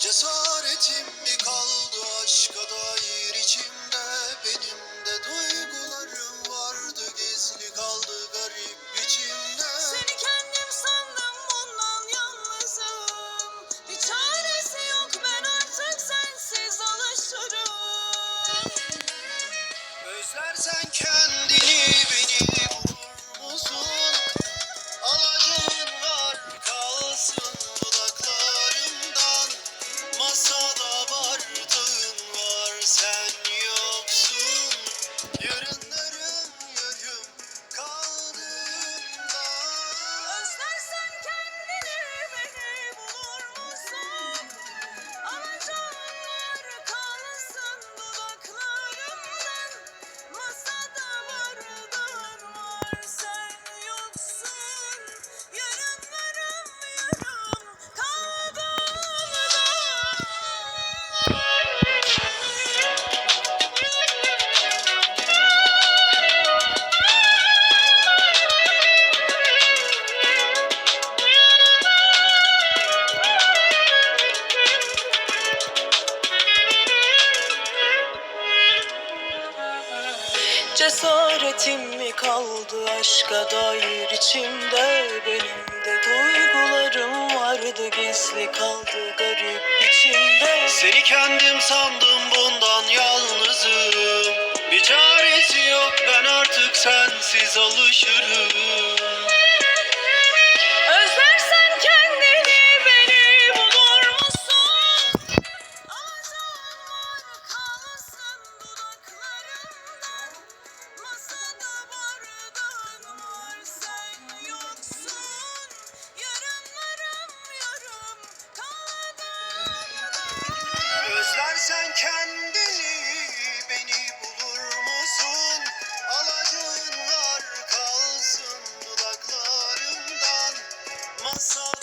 Cesaretim mi kaldı aşka dair içimde? Benim de duygularım vardı gizli kaldı garip biçimde Seni kendim sandım bundan yalnızım. Bir çaresi yok ben artık sensiz alışırım. Özlersen kendini beni bulur musun? Alacağın var kalsın. yourself. Cesaretim mi kaldı? Aşka dair içimde Benim de duygularım vardı. Gizli kaldı garip içimde. Seni kendim sandım bundan yalnızım. Bir çaresi yok ben artık sensiz alışırım Sen kendini beni bulur musun? Alacığın var kalsın dudaklarımdan. Masal